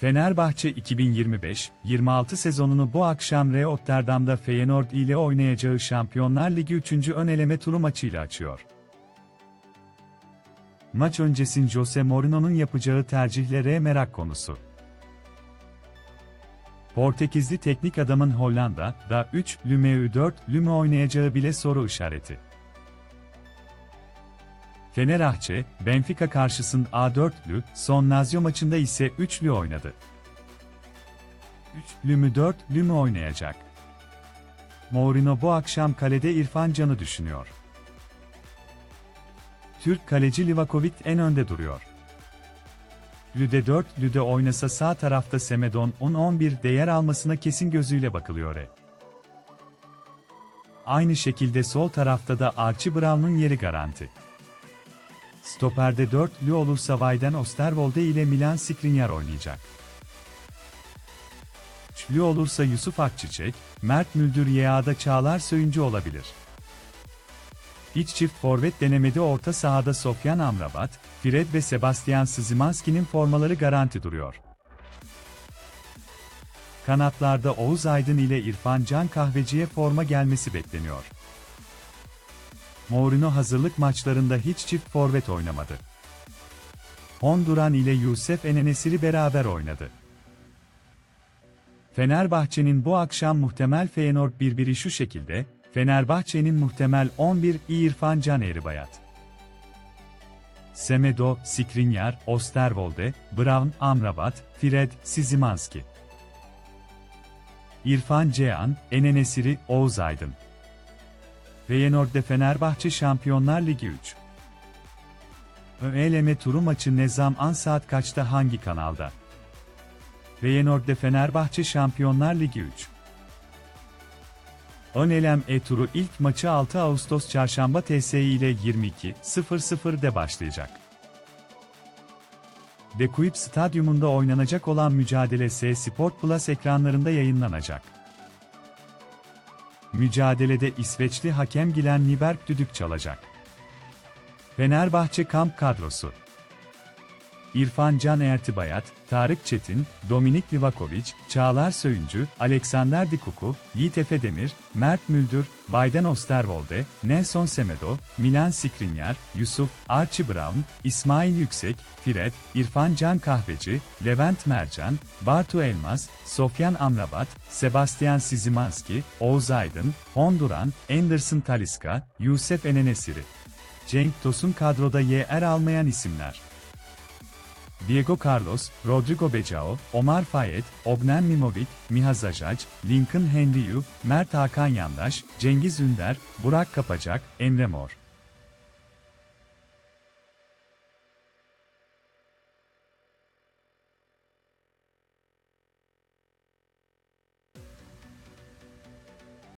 Fenerbahçe 2025-26 sezonunu bu akşam Rotterdam'da Feyenoord ile oynayacağı Şampiyonlar Ligi 3. ön eleme turu maçıyla açıyor. Maç öncesi Jose Mourinho'nun yapacağı tercihlere merak konusu. Portekizli teknik adamın Hollanda'da 3 lümeu 4 lüme oynayacağı bile soru işareti. Fenerbahçe, Benfica karşısında A4'lü, son Lazio maçında ise 3'lü oynadı. 3'lü mü 4'lü mü oynayacak? Mourinho bu akşam kalede İrfan Can'ı düşünüyor. Türk kaleci Livakovic en önde duruyor. Lüde 4 Lüde oynasa sağ tarafta Semedon 10-11'de yer almasına kesin gözüyle bakılıyor. E. Aynı şekilde sol tarafta da Archie Brown'un yeri garanti. Stoper'de 4'lü olursa Vayden Osterwolde ile Milan Skriniar oynayacak. Üçlü olursa Yusuf Akçiçek, Mert Müldür Yeğa'da Çağlar Söyüncü olabilir. İç çift forvet denemede orta sahada Sofyan Amrabat, Fred ve Sebastian Szymanski'nin formaları garanti duruyor. Kanatlarda Oğuz Aydın ile İrfan Can Kahveci'ye forma gelmesi bekleniyor. Mourinho hazırlık maçlarında hiç çift forvet oynamadı. Honduran ile Yusuf Enenesiri beraber oynadı. Fenerbahçe'nin bu akşam muhtemel Feyenoord 1-1'i şu şekilde, Fenerbahçe'nin muhtemel 11 İrfan Can Eribayat. Semedo, Skriniar, Osterwolde, Brown, Amrabat, Fred, Sizimanski. İrfan Cehan, Enenesiri, Oğuz Aydın. Feyenoord'de Fenerbahçe Şampiyonlar Ligi 3. Eleme turu maçı ne zaman saat kaçta hangi kanalda? Feyenoord'de Fenerbahçe Şampiyonlar Ligi 3. Ön elem E-Turu ilk maçı 6 Ağustos Çarşamba TSI ile 22.00'de başlayacak. Dekuyip Stadyumunda oynanacak olan mücadele S Sport Plus ekranlarında yayınlanacak. Mücadelede İsveçli hakem Gilen Niberg düdük çalacak. Fenerbahçe kamp kadrosu İrfan Can Ertibayat, Tarık Çetin, Dominik Livakovic, Çağlar Söyüncü, Alexander Dikuku, Yiğit Efe Demir, Mert Müldür, Bayden Osterwolde, Nelson Semedo, Milan Skriniar, Yusuf, Archie Brown, İsmail Yüksek, Fred, İrfan Can Kahveci, Levent Mercan, Bartu Elmas, Sofyan Amrabat, Sebastian Sizimanski, Oğuz Aydın, Honduran, Anderson Taliska, Yusuf Enenesiri. Cenk Tosun kadroda yer almayan isimler. Diego Carlos, Rodrigo Becao, Omar Fayet, Obnen Mimovic, Miha Zajac, Lincoln Henryu, Mert Hakan Yandaş, Cengiz Ünder, Burak Kapacak, Emre Mor.